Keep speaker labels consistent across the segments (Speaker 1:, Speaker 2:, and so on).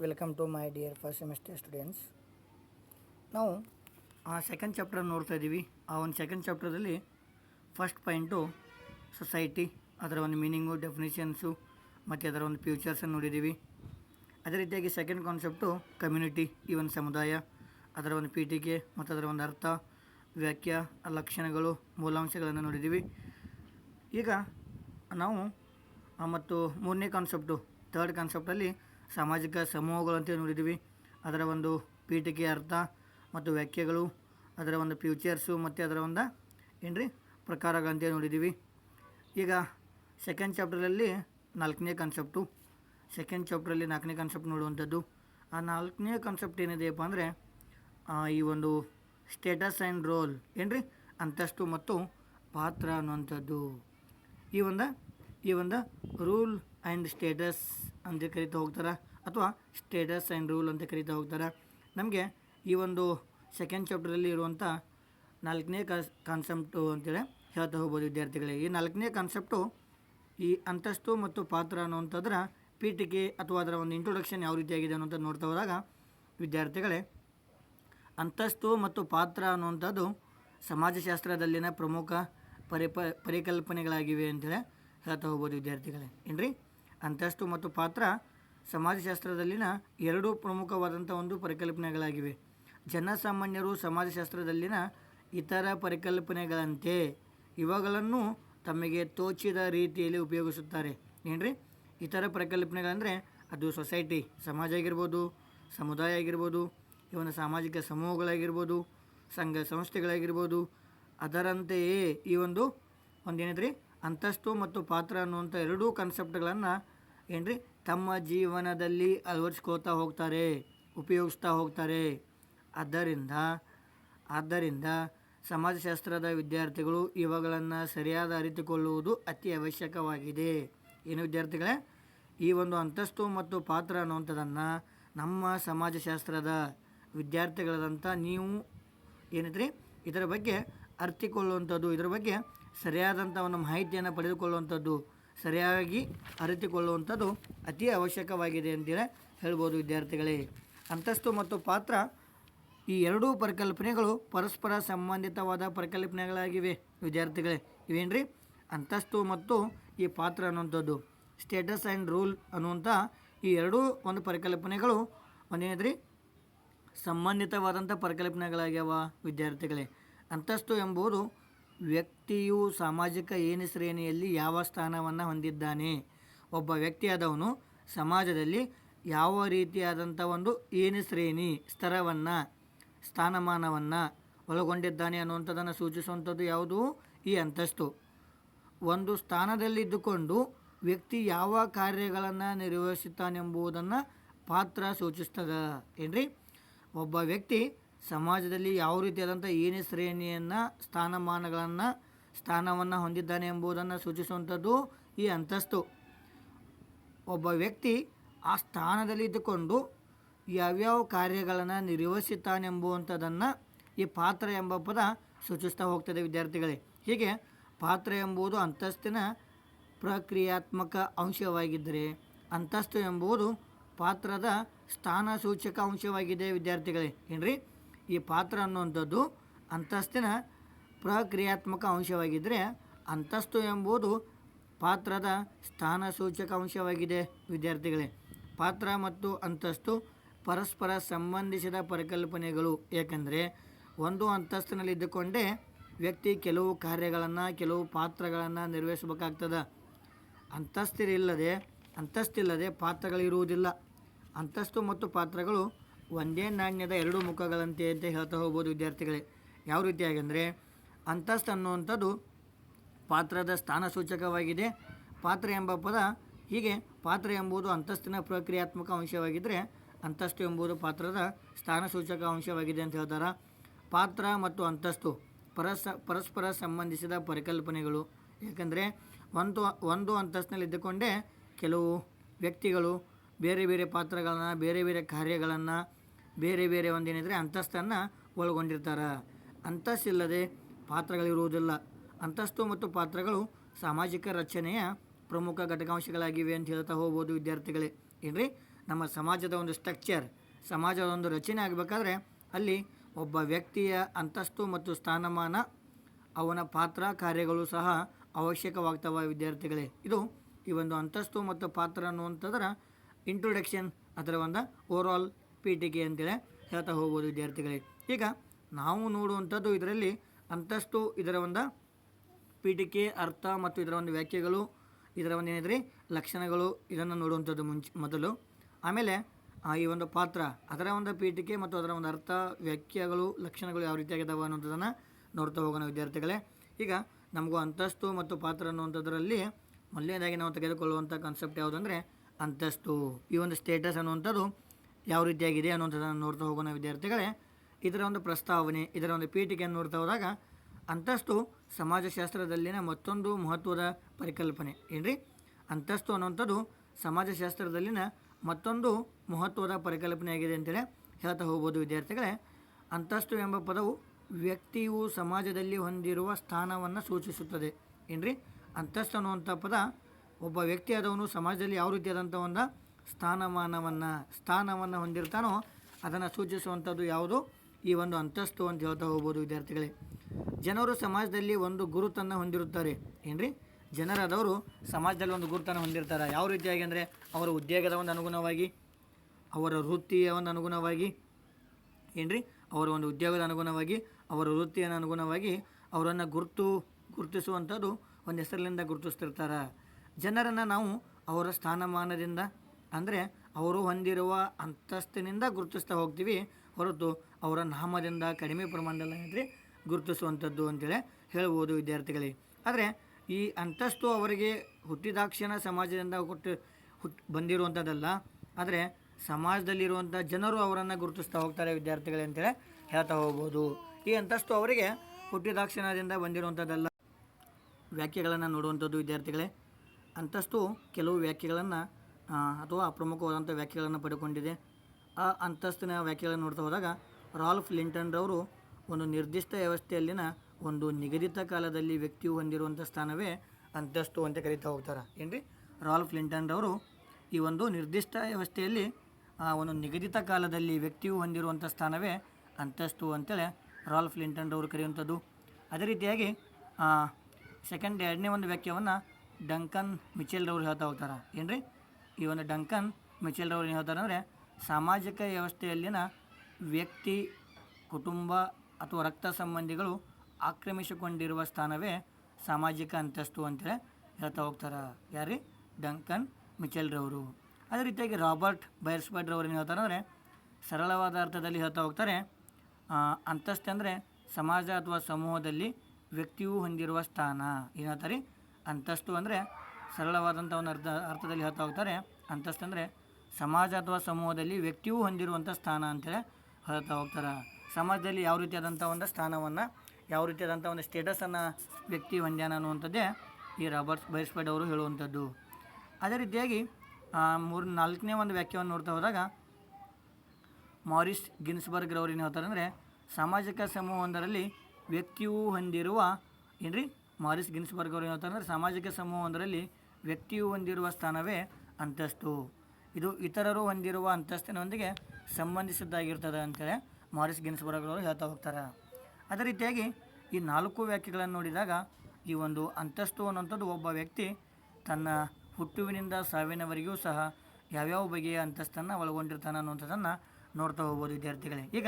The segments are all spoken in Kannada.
Speaker 1: Welcome to my dear first semester students ನಾವು ಆ ಸೆಕೆಂಡ್ ಚಾಪ್ಟರ್ ನೋಡ್ತಾ ಇದ್ದೀವಿ. ಆ ಒಂದು ಸೆಕೆಂಡ್ ಚಾಪ್ಟರ್ದಲ್ಲಿ ಫಸ್ಟ್ ಪಾಯಿಂಟು ಸೊಸೈಟಿ ಅದರ ಒಂದು ಮೀನಿಂಗು ಡೆಫಿನೇಷನ್ಸು ಮತ್ತು ಅದರ ಒಂದು ಫ್ಯೂಚರ್ಸನ್ನು ನೋಡಿದ್ದೀವಿ. ಅದೇ ರೀತಿಯಾಗಿ ಸೆಕೆಂಡ್ ಕಾನ್ಸೆಪ್ಟು ಕಮ್ಯುನಿಟಿ ಈ ಒಂದು ಸಮುದಾಯ, ಅದರ ಒಂದು ಪೀಠಿಕೆ, ಮತ್ತು ಅದರ ಒಂದು ಅರ್ಥ, ವ್ಯಾಖ್ಯ, ಲಕ್ಷಣಗಳು, ಮೂಲಾಂಶಗಳನ್ನು ನೋಡಿದ್ದೀವಿ. ಈಗ ನಾವು ಮತ್ತು ಮೂರನೇ ಕಾನ್ಸೆಪ್ಟು ಥರ್ಡ್ ಕಾನ್ಸೆಪ್ಟಲ್ಲಿ ಸಾಮಾಜಿಕ ಸಮೂಹಗಳು ಅಂತ ನೋಡಿದ್ದೀವಿ. ಅದರ ಒಂದು ಪೀಠಿಕೆ ಅರ್ಥ ಮತ್ತು ವ್ಯಾಖ್ಯೆಗಳು, ಅದರ ಒಂದು ಫ್ಯೂಚರ್ಸು ಮತ್ತು ಅದರ ಒಂದು ಏನ್ರಿ ಪ್ರಕಾರಗಳಂತ ನೋಡಿದ್ದೀವಿ. ಈಗ ಸೆಕೆಂಡ್ ಚಾಪ್ಟರಲ್ಲಿ ನಾಲ್ಕನೇ ಕಾನ್ಸೆಪ್ಟು ಸೆಕೆಂಡ್ ಚಾಪ್ಟರಲ್ಲಿ ನಾಲ್ಕನೇ ಕಾನ್ಸೆಪ್ಟ್ ನೋಡುವಂಥದ್ದು. ಆ ನಾಲ್ಕನೇ ಕಾನ್ಸೆಪ್ಟ್ ಏನಿದೆಯಪ್ಪ ಅಂದರೆ ಈ ಒಂದು ಸ್ಟೇಟಸ್ ಆ್ಯಂಡ್ ರೋಲ್ ಏನ್ರಿ? ಅಂತಸ್ತು ಮತ್ತು ಪಾತ್ರ ಅನ್ನುವಂಥದ್ದು. ಈ ಒಂದು ಈ ಒಂದು ರೂಲ್ ಆ್ಯಂಡ್ ಸ್ಟೇಟಸ್ ಅಂತ ಕರಿತಾ ಹೋಗ್ತಾರೆ? ಅಥವಾ ಸ್ಟೇಟಸ್ ಆ್ಯಂಡ್ ರೂಲ್ ಅಂತ ಕರಿತಾ ಹೋಗ್ತಾರೆ? ನಮಗೆ ಈ ಒಂದು ಸೆಕೆಂಡ್ ಚಾಪ್ಟರಲ್ಲಿ ಇರುವಂಥ ನಾಲ್ಕನೇ ಕಾನ್ಸೆಪ್ಟು ಅಂತೇಳಿ ಹೇಳ್ತಾ ಹೋಗ್ಬೋದು ವಿದ್ಯಾರ್ಥಿಗಳಿಗೆ ಈ ನಾಲ್ಕನೇ ಕಾನ್ಸೆಪ್ಟು ಈ ಅಂತಸ್ತು ಮತ್ತು ಪಾತ್ರ ಅನ್ನುವಂಥದ್ರ ಪೀಠಿಕೆ ಅಥವಾ ಅದರ ಒಂದು ಇಂಟ್ರೊಡಕ್ಷನ್ ಯಾವ ರೀತಿಯಾಗಿದೆ ಅಂತ ನೋಡ್ತಾ ಹೋದಾಗ ವಿದ್ಯಾರ್ಥಿಗಳೇ, ಅಂತಸ್ತು ಮತ್ತು ಪಾತ್ರ ಅನ್ನುವಂಥದ್ದು ಸಮಾಜಶಾಸ್ತ್ರದಲ್ಲಿನ ಪ್ರಮುಖ ಪರಿಪ, ಪರಿಕಲ್ಪನೆಗಳಾಗಿವೆ ಅಂತೇಳಿ ಹೇಳ್ತಾ ಹೋಗ್ಬೋದು ವಿದ್ಯಾರ್ಥಿಗಳೇ. ಏನ್ರಿ? ಅಂತಸ್ತು ಮತ್ತು ಪಾತ್ರ ಸಮಾಜಶಾಸ್ತ್ರದಲ್ಲಿನ ಎರಡು ಪ್ರಮುಖವಾದಂಥ ಒಂದು ಪರಿಕಲ್ಪನೆಗಳಾಗಿವೆ. ಜನಸಾಮಾನ್ಯರು ಸಮಾಜಶಾಸ್ತ್ರದಲ್ಲಿನ ಇತರ ಪರಿಕಲ್ಪನೆಗಳಂತೆ ಇವುಗಳನ್ನು ತಮಗೆ ತೋಚಿದ ರೀತಿಯಲ್ಲಿ ಉಪಯೋಗಿಸುತ್ತಾರೆ. ಏನ್ರಿ? ಇತರ ಪರಿಕಲ್ಪನೆಗಳಂದರೆ ಅದು ಸೊಸೈಟಿ, ಸಮಾಜ ಆಗಿರ್ಬೋದು, ಸಮುದಾಯ ಆಗಿರ್ಬೋದು, ಇವನ ಸಾಮಾಜಿಕ ಸಮೂಹಗಳಾಗಿರ್ಬೋದು, ಸಂಘ ಸಂಸ್ಥೆಗಳಾಗಿರ್ಬೋದು, ಅದರಂತೆಯೇ ಈ ಒಂದು ಒಂದೇನಿದ್ರಿ? ಅಂತಸ್ತು ಮತ್ತು ಪಾತ್ರ ಅನ್ನುವಂಥ ಎರಡೂ ಕನ್ಸೆಪ್ಟ್ಗಳನ್ನು ಏನು ರೀ ತಮ್ಮ ಜೀವನದಲ್ಲಿ ಅಳವಡಿಸ್ಕೋತಾ ಹೋಗ್ತಾರೆ, ಉಪಯೋಗಿಸ್ತಾ ಹೋಗ್ತಾರೆ. ಆದ್ದರಿಂದ ಆದ್ದರಿಂದ ಸಮಾಜಶಾಸ್ತ್ರದ ವಿದ್ಯಾರ್ಥಿಗಳು ಇವುಗಳನ್ನು ಸರಿಯಾದ ಅರಿತುಕೊಳ್ಳುವುದು ಅತಿ ಅವಶ್ಯಕವಾಗಿದೆ. ಏನು ವಿದ್ಯಾರ್ಥಿಗಳೇ? ಈ ಒಂದು ಅಂತಸ್ತು ಮತ್ತು ಪಾತ್ರ ಅನ್ನುವಂಥದ್ದನ್ನು ನಮ್ಮ ಸಮಾಜಶಾಸ್ತ್ರದ ವಿದ್ಯಾರ್ಥಿಗಳಾದಂಥ ನೀವು ಏನಿದ್ರಿ? ಇದರ ಬಗ್ಗೆ ಅರ್ಥಿಕೊಳ್ಳುವಂಥದ್ದು ಇದರ ಬಗ್ಗೆ ಸರಿಯಾದಂಥ ಒಂದು ಮಾಹಿತಿಯನ್ನು ಪಡೆದುಕೊಳ್ಳುವಂಥದ್ದು ಸರಿಯಾಗಿ ಅರಿತುಕೊಳ್ಳುವಂಥದ್ದು ಅತಿ ಅವಶ್ಯಕವಾಗಿದೆ ಅಂತೇಳಿ ಹೇಳ್ಬೋದು ವಿದ್ಯಾರ್ಥಿಗಳೇ. ಅಂತಸ್ತು ಮತ್ತು ಪಾತ್ರ, ಈ ಎರಡೂ ಪರಿಕಲ್ಪನೆಗಳು ಪರಸ್ಪರ ಸಂಬಂಧಿತವಾದ ಪರಿಕಲ್ಪನೆಗಳಾಗಿವೆ ವಿದ್ಯಾರ್ಥಿಗಳೇ. ಇವೇನ್ರಿ? ಅಂತಸ್ತು ಮತ್ತು ಈ ಪಾತ್ರ ಅನ್ನುವಂಥದ್ದು, ಸ್ಟೇಟಸ್ ಆ್ಯಂಡ್ ರೂಲ್ ಅನ್ನುವಂಥ ಈ ಎರಡೂ ಒಂದು ಪರಿಕಲ್ಪನೆಗಳು ಒಂದೇನಿದ್ರಿ? ಸಂಬಂಧಿತವಾದಂಥ ಪರಿಕಲ್ಪನೆಗಳಾಗ್ಯಾವ ವಿದ್ಯಾರ್ಥಿಗಳೇ. ಅಂತಸ್ತು ಎಂಬುದು ವ್ಯಕ್ತಿಯು ಸಾಮಾಜಿಕ ಏನು ಶ್ರೇಣಿಯಲ್ಲಿ ಯಾವ ಸ್ಥಾನವನ್ನು ಹೊಂದಿದ್ದಾನೆ, ಒಬ್ಬ ವ್ಯಕ್ತಿಯಾದವನು ಸಮಾಜದಲ್ಲಿ ಯಾವ ರೀತಿಯಾದಂಥ ಒಂದು ಏನು ಶ್ರೇಣಿ ಸ್ತರವನ್ನು ಸ್ಥಾನಮಾನವನ್ನು ಒಳಗೊಂಡಿದ್ದಾನೆ ಅನ್ನುವಂಥದ್ದನ್ನು ಸೂಚಿಸುವಂಥದ್ದು ಯಾವುದು? ಈ ಅಂತಸ್ತು. ಒಂದು ಸ್ಥಾನದಲ್ಲಿದ್ದುಕೊಂಡು ವ್ಯಕ್ತಿ ಯಾವ ಕಾರ್ಯಗಳನ್ನು ನಿರ್ವಹಿಸುತ್ತಾನೆಂಬುದನ್ನು ಪಾತ್ರ ಸೂಚಿಸ್ತದೆ ಏನ್ರಿ? ಒಬ್ಬ ವ್ಯಕ್ತಿ ಸಮಾಜದಲ್ಲಿ ಯಾವ ರೀತಿಯಾದಂಥ ಏನೇ ಶ್ರೇಣಿಯನ್ನು, ಸ್ಥಾನಮಾನಗಳನ್ನು, ಸ್ಥಾನವನ್ನು ಹೊಂದಿದ್ದಾನೆ ಎಂಬುದನ್ನು ಸೂಚಿಸುವಂಥದ್ದು ಈ ಅಂತಸ್ತು. ಒಬ್ಬ ವ್ಯಕ್ತಿ ಆ ಸ್ಥಾನದಲ್ಲಿ ಇದ್ದುಕೊಂಡು ಯಾವ್ಯಾವ ಕಾರ್ಯಗಳನ್ನು ನಿರ್ವಹಿಸುತ್ತಾನೆಂಬುವಂಥದ್ದನ್ನು ಈ ಪಾತ್ರ ಎಂಬ ಪದ ಸೂಚಿಸ್ತಾ ಹೋಗ್ತದೆ ವಿದ್ಯಾರ್ಥಿಗಳೇ. ಹೀಗೆ ಪಾತ್ರ ಎಂಬುದು ಅಂತಸ್ತಿನ ಪ್ರಕ್ರಿಯಾತ್ಮಕ ಅಂಶವಾಗಿದ್ದರೆ ಅಂತಸ್ತು ಎಂಬುದು ಪಾತ್ರದ ಸ್ಥಾನ ಸೂಚಕ ಅಂಶವಾಗಿದೆ ವಿದ್ಯಾರ್ಥಿಗಳೇ. ಏನ್ರಿ? ಈ ಪಾತ್ರ ಅನ್ನುವಂಥದ್ದು ಅಂತಸ್ತಿನ ಪ್ರಕ್ರಿಯಾತ್ಮಕ ಅಂಶವಾಗಿದ್ದರೆ ಅಂತಸ್ತು ಎಂಬುದು ಪಾತ್ರದ ಸ್ಥಾನ ಸೂಚಕ ಅಂಶವಾಗಿದೆ, ವಿದ್ಯಾರ್ಥಿಗಳೇ. ಪಾತ್ರ ಮತ್ತು ಅಂತಸ್ತು ಪರಸ್ಪರ ಸಂಬಂಧಿಸಿದ ಪರಿಕಲ್ಪನೆಗಳು. ಏಕೆಂದರೆ ಒಂದು ಅಂತಸ್ತಿನಲ್ಲಿದ್ದುಕೊಂಡೇ ವ್ಯಕ್ತಿ ಕೆಲವು ಕಾರ್ಯಗಳನ್ನು, ಕೆಲವು ಪಾತ್ರಗಳನ್ನು ನಿರ್ವಹಿಸಬೇಕಾಗ್ತದೆ. ಅಂತಸ್ತಿರಿಲ್ಲದೆ, ಅಂತಸ್ತಿಲ್ಲದೆ ಪಾತ್ರಗಳಿರುವುದಿಲ್ಲ. ಅಂತಸ್ತು ಮತ್ತು ಪಾತ್ರಗಳು ಒಂದೇ ನಾಣ್ಯದ ಎರಡು ಮುಖಗಳಂತೆ ಅಂತ ಹೇಳ್ತಾ ಹೋಗ್ಬೋದು ವಿದ್ಯಾರ್ಥಿಗಳೇ. ಯಾವ ರೀತಿಯಾಗಿ ಅಂದರೆ ಅಂತಸ್ತು ಅನ್ನುವಂಥದ್ದು ಪಾತ್ರದ ಸ್ಥಾನ ಸೂಚಕವಾಗಿದೆ ಪಾತ್ರ ಎಂಬ ಪದ ಹೀಗೆ ಪಾತ್ರ ಎಂಬುದು ಅಂತಸ್ತಿನ ಪ್ರಕ್ರಿಯಾತ್ಮಕ ಅಂಶವಾಗಿದ್ದರೆ ಅಂತಸ್ತು ಎಂಬುದು ಪಾತ್ರದ ಸ್ಥಾನ ಸೂಚಕ ಅಂಶವಾಗಿದೆ ಅಂತ ಹೇಳ್ತಾರೆ. ಪಾತ್ರ ಮತ್ತು ಅಂತಸ್ತು ಪರಸ, ಪರಸ್ಪರ ಸಂಬಂಧಿಸಿದ ಪರಿಕಲ್ಪನೆಗಳು. ಏಕೆಂದರೆ ಒಂದು ಒಂದು ಅಂತಸ್ತಿನಲ್ಲಿ ಇದ್ದುಕೊಂಡೇ ಕೆಲವು ವ್ಯಕ್ತಿಗಳು ಬೇರೆ ಬೇರೆ ಪಾತ್ರಗಳನ್ನು, ಬೇರೆ ಬೇರೆ ಕಾರ್ಯಗಳನ್ನು ಬೇರೆ ಬೇರೆ ಒಂದೇನಿದ್ರೆ ಅಂತಸ್ತನ್ನು ಒಳಗೊಂಡಿರ್ತಾರೆ. ಅಂತಸ್ತಿಲ್ಲದೆ ಪಾತ್ರಗಳಿರುವುದಿಲ್ಲ. ಅಂತಸ್ತು ಮತ್ತು ಪಾತ್ರಗಳು ಸಾಮಾಜಿಕ ರಚನೆಯ ಪ್ರಮುಖ ಘಟಕಾಂಶಗಳಾಗಿವೆ ಅಂತ ಹೇಳ್ತಾ ಹೋಗ್ಬೋದು ವಿದ್ಯಾರ್ಥಿಗಳೇ. ಏನ್ರಿ? ನಮ್ಮ ಸಮಾಜದ ಒಂದು ಸ್ಟ್ರಕ್ಚರ್ ಸಮಾಜದ ಒಂದು ರಚನೆ ಆಗಬೇಕಾದ್ರೆ ಅಲ್ಲಿ ಒಬ್ಬ ವ್ಯಕ್ತಿಯ ಅಂತಸ್ತು ಮತ್ತು ಸ್ಥಾನಮಾನ, ಅವನ ಪಾತ್ರ, ಕಾರ್ಯಗಳು ಸಹ ಅವಶ್ಯಕವಾಗ್ತವೆ ವಿದ್ಯಾರ್ಥಿಗಳೇ. ಇದು ಈ ಒಂದು ಅಂತಸ್ತು ಮತ್ತು ಪಾತ್ರ ಅನ್ನುವಂಥದ್ರ ಇಂಟ್ರೊಡಕ್ಷನ್ ಅದರ ಒಂದು ಓವರಾಲ್ ಪೀಠಿಕೆ ಅಂತೇಳಿ ಹೇಳ್ತಾ ಹೋಗ್ಬೋದು ವಿದ್ಯಾರ್ಥಿಗಳಿಗೆ ಈಗ ನಾವು ನೋಡುವಂಥದ್ದು ಇದರಲ್ಲಿ ಅಂತಸ್ತು ಇದರ ಒಂದು ಪೀಠಿಕೆ ಅರ್ಥ ಮತ್ತು ಇದರ ಒಂದು ವ್ಯಾಖ್ಯೆಗಳು, ಇದರ ಒಂದು ಏನಿದ್ರಿ ಲಕ್ಷಣಗಳು ಇದನ್ನು ನೋಡುವಂಥದ್ದು ಮುಂಚೆ ಮೊದಲು. ಆಮೇಲೆ ಈ ಒಂದು ಪಾತ್ರ, ಅದರ ಒಂದು ಪೀಠಿಕೆ ಮತ್ತು ಅದರ ಒಂದು ಅರ್ಥ, ವ್ಯಾಖ್ಯೆಗಳು, ಲಕ್ಷಣಗಳು ಯಾವ ರೀತಿಯಾಗಿದ್ದಾವೆ ಅನ್ನೋಂಥದ್ದನ್ನು ನೋಡ್ತಾ ಹೋಗೋಣ ವಿದ್ಯಾರ್ಥಿಗಳೇ. ಈಗ ನಮಗೂ ಅಂತಸ್ತು ಮತ್ತು ಪಾತ್ರ ಅನ್ನುವಂಥದ್ರಲ್ಲಿ ಮೊದಲನೇದಾಗಿ ನಾವು ತೆಗೆದುಕೊಳ್ಳುವಂಥ ಕಾನ್ಸೆಪ್ಟ್ ಯಾವುದಂದರೆ ಅಂತಸ್ತು. ಈ ಒಂದು ಸ್ಟೇಟಸ್ ಅನ್ನುವಂಥದ್ದು ಯಾವ ರೀತಿಯಾಗಿದೆ ಅನ್ನುವಂಥದ್ದನ್ನು ನೋಡ್ತಾ ಹೋಗೋಣ ವಿದ್ಯಾರ್ಥಿಗಳೇ. ಇದರ ಒಂದು ಪ್ರಸ್ತಾವನೆ, ಇದರ ಒಂದು ಪೀಠಿಕೆಯನ್ನು ನೋಡ್ತಾ ಹೋದಾಗ ಅಂತಸ್ತು ಸಮಾಜಶಾಸ್ತ್ರದಲ್ಲಿನ ಮತ್ತೊಂದು ಮಹತ್ವದ ಪರಿಕಲ್ಪನೆ ಏನ್ರಿ? ಅಂತಸ್ತು ಅನ್ನುವಂಥದ್ದು ಸಮಾಜಶಾಸ್ತ್ರದಲ್ಲಿನ ಮತ್ತೊಂದು ಮಹತ್ವದ ಪರಿಕಲ್ಪನೆಯಾಗಿದೆ ಅಂತೇಳಿ ಹೇಳ್ತಾ ಹೋಗ್ಬೋದು ವಿದ್ಯಾರ್ಥಿಗಳೇ. ಅಂತಸ್ತು ಎಂಬ ಪದವು ವ್ಯಕ್ತಿಯು ಸಮಾಜದಲ್ಲಿ ಹೊಂದಿರುವ ಸ್ಥಾನವನ್ನು ಸೂಚಿಸುತ್ತದೆ ಏನ್ರಿ? ಅಂತಸ್ತು ಅನ್ನುವಂಥ ಪದ ಒಬ್ಬ ವ್ಯಕ್ತಿಯಾದವನು ಸಮಾಜದಲ್ಲಿ ಯಾವ ರೀತಿಯಾದಂಥ ಒಂದು ಸ್ಥಾನಮಾನವನ್ನು ಸ್ಥಾನವನ್ನು ಹೊಂದಿರ್ತಾನೋ ಅದನ್ನು ಸೂಚಿಸುವಂಥದ್ದು ಯಾವುದು? ಈ ಒಂದು ಅಂತಸ್ತು ಅಂತ ಹೇಳ್ತಾ ಹೋಗ್ಬೋದು ವಿದ್ಯಾರ್ಥಿಗಳೇ. ಜನರು ಸಮಾಜದಲ್ಲಿ ಒಂದು ಗುರುತನ್ನು ಹೊಂದಿರುತ್ತಾರೆ. ಏನ್ರಿ? ಜನರಾದವರು ಸಮಾಜದಲ್ಲಿ ಒಂದು ಗುರುತನ್ನು ಹೊಂದಿರ್ತಾರೆ. ಯಾವ ರೀತಿಯಾಗಿ ಅಂದರೆ ಅವರ ಉದ್ಯೋಗದ ಒಂದು ಅನುಗುಣವಾಗಿ, ಅವರ ವೃತ್ತಿಯ ಒಂದು ಅನುಗುಣವಾಗಿ, ಏನ್ರಿ? ಅವರ ಒಂದು ಉದ್ಯೋಗದ ಅನುಗುಣವಾಗಿ, ಅವರ ವೃತ್ತಿಯನ್ನು ಅನುಗುಣವಾಗಿ ಅವರನ್ನು ಗುರುತು, ಗುರುತಿಸುವಂಥದ್ದು ಒಂದು ಹೆಸರಿನಿಂದ ಗುರುತಿಸ್ತಿರ್ತಾರೆ. ಜನರನ್ನು ನಾವು ಅವರ ಸ್ಥಾನಮಾನದಿಂದ ಅಂದರೆ ಅವರು ಹೊಂದಿರುವ ಅಂತಸ್ತಿನಿಂದ ಗುರುತಿಸ್ತಾ ಹೋಗ್ತೀವಿ. ಹೊರತು ಅವರ ನಾಮದಿಂದ ಕಡಿಮೆ ಪ್ರಮಾಣದಲ್ಲಿ ಏನಿದ್ರೆ ಗುರುತಿಸುವಂಥದ್ದು ಅಂತೇಳಿ ಹೇಳ್ಬೋದು ವಿದ್ಯಾರ್ಥಿಗಳಿಗೆ. ಆದರೆ ಈ ಅಂತಸ್ತು ಅವರಿಗೆ ಹುಟ್ಟಿದಾಕ್ಷಣ ಸಮಾಜದಿಂದ ಹುಟ್ಟು ಹುಟ್ಟು ಬಂದಿರುವಂಥದ್ದಲ್ಲ. ಆದರೆ ಸಮಾಜದಲ್ಲಿರುವಂಥ ಜನರು ಅವರನ್ನು ಗುರುತಿಸ್ತಾ ಹೋಗ್ತಾರೆ ವಿದ್ಯಾರ್ಥಿಗಳೇ ಅಂತೇಳಿ ಹೇಳ್ತಾ ಹೋಗ್ಬೋದು. ಈ ಅಂತಸ್ತು ಅವರಿಗೆ ಹುಟ್ಟಿದಾಕ್ಷಣದಿಂದ ಬಂದಿರುವಂಥದ್ದಲ್ಲ. ವ್ಯಾಖ್ಯೆಗಳನ್ನು ನೋಡುವಂಥದ್ದು ವಿದ್ಯಾರ್ಥಿಗಳೇ. ಅಂತಸ್ತು ಕೆಲವು ವ್ಯಾಖ್ಯೆಗಳನ್ನು ಅಥವಾ ಪ್ರಮುಖವಾದಂಥ ವ್ಯಾಖ್ಯೆಗಳನ್ನು ಪಡೆದುಕೊಂಡಿದೆ. ಆ ಅಂತಸ್ತಿನ ವ್ಯಾಖ್ಯೆಗಳನ್ನು ನೋಡ್ತಾ ಹೋದಾಗ, ರಾಲ್ಫ್ ಲಿಂಟನ್ರವರು ಒಂದು ನಿರ್ದಿಷ್ಟ ವ್ಯವಸ್ಥೆಯಲ್ಲಿನ ಒಂದು ನಿಗದಿತ ಕಾಲದಲ್ಲಿ ವ್ಯಕ್ತಿಯು ಹೊಂದಿರುವಂಥ ಸ್ಥಾನವೇ ಅಂತಸ್ತು ಅಂತ ಕರೀತಾ ಹೋಗ್ತಾರೆ. ಏನ್ರಿ? ರಾಲ್ಫ್ ಲಿಂಟನ್ರವರು ಈ ಒಂದು ನಿರ್ದಿಷ್ಟ ವ್ಯವಸ್ಥೆಯಲ್ಲಿ ಒಂದು ನಿಗದಿತ ಕಾಲದಲ್ಲಿ ವ್ಯಕ್ತಿಯು ಹೊಂದಿರುವಂಥ ಸ್ಥಾನವೇ ಅಂತಸ್ತು ಅಂತೇಳಿ ರಾಲ್ಫ್ ಲಿಂಟನ್ರವರು ಕರೆಯುವಂಥದ್ದು. ಅದೇ ರೀತಿಯಾಗಿ ಸೆಕೆಂಡ್ ಎರಡನೇ ಒಂದು ವ್ಯಾಖ್ಯವನ್ನು ಡಂಕನ್ ಮಿಚೆಲ್ರವ್ರು ಹೇಳ್ತಾ ಹೋಗ್ತಾರೆ. ಏನ್ರಿ? ಈ ಒಂದು ಡಂಕನ್ ಮಿಚೆಲ್ರವ್ರು ಏನು ಹೇಳ್ತಾರೆ ಅಂದರೆ, ಸಾಮಾಜಿಕ ವ್ಯವಸ್ಥೆಯಲ್ಲಿನ ವ್ಯಕ್ತಿ, ಕುಟುಂಬ ಅಥವಾ ರಕ್ತ ಸಂಬಂಧಿಗಳು ಆಕ್ರಮಿಸಿಕೊಂಡಿರುವ ಸ್ಥಾನವೇ ಸಾಮಾಜಿಕ ಅಂತಸ್ತು ಅಂತೇಳಿ ಹೇಳ್ತಾ ಹೋಗ್ತಾರೆ ಯಾರೀ ಡಂಕನ್ ಮಿಚೆಲ್ರವರು ಅದೇ ರೀತಿಯಾಗಿ ರಾಬರ್ಟ್ ಬೈರ್ಸ್ಬರ್ಡ್ರವ್ರು ಏನು ಹೇಳ್ತಾರೆ ಅಂದರೆ, ಸರಳವಾದ ಅರ್ಥದಲ್ಲಿ ಹೇಳ್ತಾ ಹೋಗ್ತಾರೆ ಅಂತಸ್ತು ಅಂದರೆ ಸಮಾಜ ಅಥವಾ ಸಮೂಹದಲ್ಲಿ ವ್ಯಕ್ತಿಯು ಹೊಂದಿರುವ ಸ್ಥಾನ. ಏನು ಹೇಳ್ತಾರೆ? ಅಂತಸ್ತು ಅಂದರೆ ಸರಳವಾದಂಥ ಒಂದು ಅರ್ಥ ಅರ್ಥದಲ್ಲಿ ಹೇಳ್ತಾ ಹೋಗ್ತಾರೆ ಅಂತಸ್ತು ಅಂದರೆ ಸಮಾಜ ಅಥವಾ ಸಮೂಹದಲ್ಲಿ ವ್ಯಕ್ತಿಯು ಹೊಂದಿರುವಂಥ ಸ್ಥಾನ ಅಂತೇಳಿ ಹೇಳ್ತಾ ಹೋಗ್ತಾರೆ. ಸಮಾಜದಲ್ಲಿ ಯಾವ ರೀತಿಯಾದಂಥ ಒಂದು ಸ್ಥಾನವನ್ನು, ಯಾವ ರೀತಿಯಾದಂಥ ಒಂದು ಸ್ಟೇಟಸನ್ನು ವ್ಯಕ್ತಿ ಹೊಂದ್ಯಾನ ಅನ್ನುವಂಥದ್ದೇ ಈ ರಾಬರ್ಟ್ಸ್ ಬೈರ್ಸ್ಬರ್ಡ್ ಅವರು ಹೇಳುವಂಥದ್ದು. ಅದೇ ರೀತಿಯಾಗಿ ಮೂರು, ನಾಲ್ಕನೇ ಒಂದು ವ್ಯಾಖ್ಯವನ್ನು ನೋಡ್ತಾ ಹೋದಾಗ, ಮಾರಿಸ್ ಗಿನ್ಸ್ಬರ್ಗ್ ಅವರು ಏನು ಹೇಳ್ತಾರೆ ಅಂದರೆ ಸಾಮಾಜಿಕ ಸಮೂಹವೊಂದರಲ್ಲಿ ವ್ಯಕ್ತಿಯು ಹೊಂದಿರುವ ಏನ್ರಿ? ಮಾರಿಸ್ ಗಿನ್ಸ್ಬರ್ಗ್ ಅವರು ಹೇಳ್ತಾರೆ ಅಂದರೆ, ಸಾಮಾಜಿಕ ಸಮೂಹವೊಂದರಲ್ಲಿ ವ್ಯಕ್ತಿಯು ಹೊಂದಿರುವ ಸ್ಥಾನವೇ ಅಂತಸ್ತು. ಇದು ಇತರರು ಹೊಂದಿರುವ ಅಂತಸ್ತಿನೊಂದಿಗೆ ಸಂಬಂಧಿಸಿದ್ದಾಗಿರ್ತದೆ ಅಂತೇಳಿ ಮಾರಿಸ್ ಗಿನ್ಸ್ಬರ್ಗ್ ಅವರು ಹೇಳ್ತಾ ಹೋಗ್ತಾರೆ. ಅದೇ ರೀತಿಯಾಗಿ ಈ ನಾಲ್ಕು ವ್ಯಾಖ್ಯೆಗಳನ್ನು ನೋಡಿದಾಗ ಈ ಒಂದು ಅಂತಸ್ತು ಅನ್ನುವಂಥದ್ದು ಒಬ್ಬ ವ್ಯಕ್ತಿ ತನ್ನ ಹುಟ್ಟುವಿನಿಂದ ಸಾವಿನವರೆಗೂ ಸಹ ಯಾವ್ಯಾವ ಬಗೆಯ ಅಂತಸ್ತನ್ನು ಒಳಗೊಂಡಿರ್ತಾನೆ ಅನ್ನುವಂಥದ್ದನ್ನು ನೋಡ್ತಾ ಹೋಗ್ಬೋದು ವಿದ್ಯಾರ್ಥಿಗಳೇ. ಈಗ